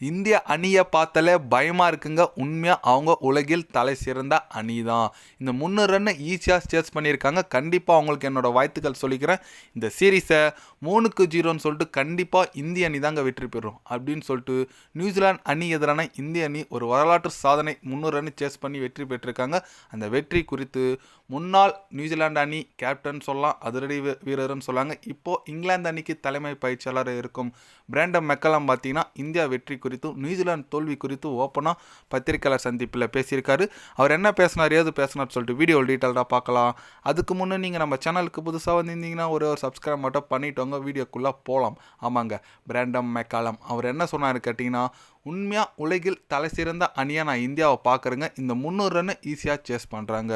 இந்திய அணியை பார்த்தாலே பயமாக இருக்குங்க. உண்மையாக அவங்க உலகில் தலை சிறந்த அணி தான் இந்த முந்நூறு ரன்னு ஈஸியாக சேஸ் பண்ணியிருக்காங்க. கண்டிப்பாக அவங்களுக்கு என்னோட வாழ்த்துக்கள் சொல்லிக்கிறேன். இந்த சீரீஸை மூணுக்கு ஜீரோன்னு சொல்லிட்டு கண்டிப்பாக இந்திய அணி தாங்க வெற்றி பெறும். அப்படின்னு சொல்லிட்டு நியூசிலாந்து அணி எதிரான இந்திய அணி ஒரு வரலாற்று சாதனை முந்நூறு ரன் சேஸ் பண்ணி வெற்றி பெற்றிருக்காங்க. அந்த வெற்றி குறித்து முன்னாள் நியூசிலாந்து அணி கேப்டன் சொல்லலாம் அதிரடி வீரர்னு சொல்லாங்க. இப்போது இங்கிலாந்து அணிக்கு தலைமை பயிற்சியாளர் இருக்கும் பிராண்டம் மெக்கலம் பார்த்தீங்கன்னா இந்தியா வெற்றி குறித்தும் நியூசிலாந்து தோல்வி குறித்தும் ஓப்பனாக பத்திரிகையாளர் சந்திப்பில் பேசியிருக்காரு. அவர் என்ன பேசினார் ஏது பேசினார் சொல்லிட்டு வீடியோ டீட்டெயில்டாக பார்க்கலாம். அதுக்கு முன்னே நீங்கள் நம்ம சேனலுக்கு புதுசாக வந்திருந்தீங்கன்னா ஒரு ஒரு சப்ஸ்கிரைப் மட்டும் பண்ணிட்டோங்க வீடியோக்குள்ளே போகலாம் ஆமாங்க பிராண்டம் மெக்காலம் அவர் என்ன சொன்னார் கேட்டிங்கன்னா உண்மையாக உலகில் தலை சிறந்த அணியாக நான் இந்தியாவை பார்க்குறேங்க. இந்த முந்நூறு ரன்னு ஈஸியாக சேஸ் பண்ணுறாங்க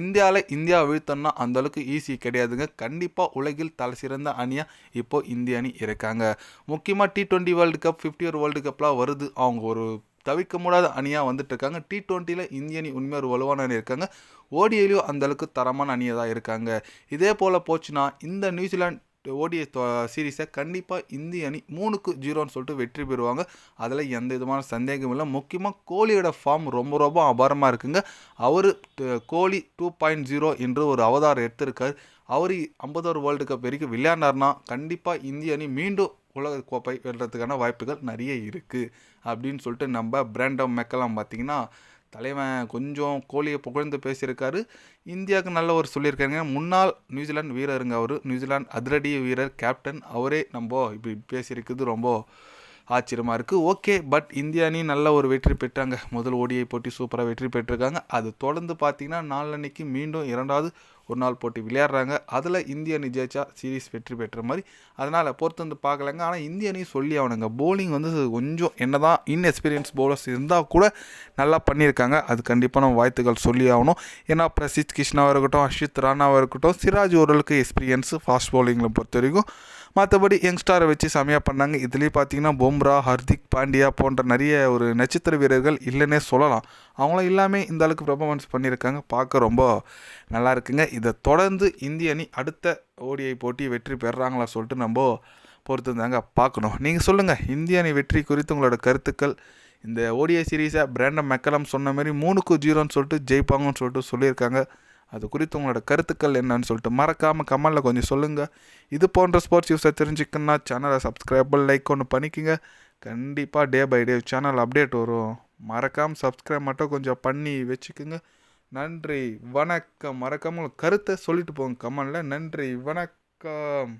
இந்தியாவில் இந்தியா வீழ்த்தோம்னா அந்த அளவுக்கு ஈஸி கிடையாதுங்க. கண்டிப்பாக உலகில் தலை சிறந்த அணியாக இப்போது இந்திய அணி இருக்காங்க. முக்கியமாக T twenty world cup fifty ஒரு வேர்ல்டு கப்லாம் வருது. அவங்க ஒரு தவிர்க்க முடியாத அணியாக வந்துட்டு இருக்காங்க. டி ட்வெண்ட்டியில் இந்திய அணி உண்மையாக ஒரு வலுவான அணி இருக்காங்க. ஓடிஐலையும் அந்தளவுக்கு தரமான அணியாக தான் இருக்காங்க. இதே போல் போச்சுன்னா இந்த நியூசிலாந்து ஓடிஐ சீரீஸை uh, கண்டிப்பாக இந்திய அணி மூணுக்கு ஜீரோன்னு சொல்லிட்டு வெற்றி பெறுவாங்க. அதில் எந்த விதமான சந்தேகமும் இல்லை. முக்கியமாக கோலியோட ஃபார்ம் ரொம்ப ரொம்ப அபாரமாக இருக்குங்க. அவர் கோலி டூ பாயிண்ட் ஜீரோ என்று ஒரு அவதாரம் எடுத்திருக்கார். அவர் ஐம்பதோரு வேர்ல்டு கப் வரைக்கும் விளையாண்டார்னா கண்டிப்பாக இந்திய அணி மீண்டும் உலக கோப்பை வெல்றதுக்கான வாய்ப்புகள் நிறைய இருக்குது அப்படின்னு சொல்லிட்டு நம்ம பிராண்டம் மெக்கெல்லாம் பார்த்திங்கன்னா தலைவன் கொஞ்சம் கோலியை புகழ்ந்து பேசியிருக்காரு. இந்தியாவுக்கு நல்ல ஒரு சொல்லியிருக்காருங்க. முன்னாள் நியூசிலாந்து வீரருங்க அவர். நியூசிலாந்து அதிரடி வீரர் கேப்டன் அவரே நம்ம இப்படி பேசியிருக்குது. ரொம்ப ஆச்சரியமாக இருக்குது ஓகே பட் இந்திய அணி நல்ல ஒரு வெற்றி பெற்றாங்க. முதல் ஓடியை போட்டி சூப்பராக வெற்றி பெற்றிருக்காங்க. அது தொடர்ந்து பார்த்தீங்கன்னா நாளன்னைக்கு மீண்டும் இரண்டாவது ஒரு நாள் போட்டி விளையாடுறாங்க. அதில் இந்திய அணி ஜெயிச்சா சீரிஸ் வெற்றி பெற்ற மாதிரி. அதனால் பொறுத்து வந்து பார்க்கலங்க. ஆனால் இந்திய அணி சொல்லி அவனுங்க போலிங் வந்து கொஞ்சம் என்ன தான் இன்எக்ஸ்பீரியன்ஸ் பவுலர்ஸ் இருந்தால் கூட நல்லா பண்ணியிருக்காங்க. அது கண்டிப்பாக நம்ம வாழ்த்துக்கள் சொல்லி ஆகணும். ஏன்னா பிரசித் கிருஷ்ணாவாக இருக்கட்டும் அஷித் ராணாவாக இருக்கட்டும் சிராஜ் ஓரளவுக்கு எக்ஸ்பீரியன்ஸு ஃபாஸ்ட் பவுலிங்கில் பொறுத்த வரைக்கும் மற்றபடி யங்ஸ்டாரை வச்சு செமையாக பண்ணாங்க. இதுலேயும் பார்த்தீங்கன்னா பும்ரா ஹர்திக் பாண்டியா போன்ற நிறைய ஒரு நட்சத்திர வீரர்கள் இல்லைன்னே சொல்லலாம். அவங்களும் இல்லாமல் இந்த அளவுக்கு பெர்ஃபார்மன்ஸ் பண்ணியிருக்காங்க. பார்க்க ரொம்ப நல்லா இருக்குங்க. இதை தொடர்ந்து இந்திய அணி அடுத்த ஓடிஐ போட்டி வெற்றி பெறுறாங்களா சொல்லிட்டு நம்ம பொறுத்து தாங்க பார்க்கணும். நீங்கள் சொல்லுங்கள் இந்திய அணி வெற்றி குறித்து உங்களோட கருத்துக்கள். இந்த ஓடிஐ சீரீஸை பிராண்டம் மெக்கலம் சொன்ன மாதிரி மூணுக்கு ஜீரோன்னு சொல்லிட்டு ஜெயிப்பாங்கன்னு சொல்லிட்டு சொல்லியிருக்காங்க. அது குறித்து உங்களோட கருத்துக்கள் என்னன்னு சொல்லிட்டு மறக்காமல் கமெண்டில் கொஞ்சம் சொல்லுங்கள் இது போன்ற ஸ்போர்ட்ஸ் நியூஸை தெரிஞ்சுக்கணுன்னா சேனலை சப்ஸ்கிரைபிள் லைக் ஒன்று பண்ணிக்கோங்க. கண்டிப்பாக day by day channel update வரும். மறக்காமல் சப்ஸ்கிரைப் மட்டும் கொஞ்சம் பண்ணி வச்சுக்கோங்க. நன்றி வணக்கம். மறக்காமல் கருத்தை சொல்லிட்டு போங்க கமெண்டில் நன்றி வணக்கம்.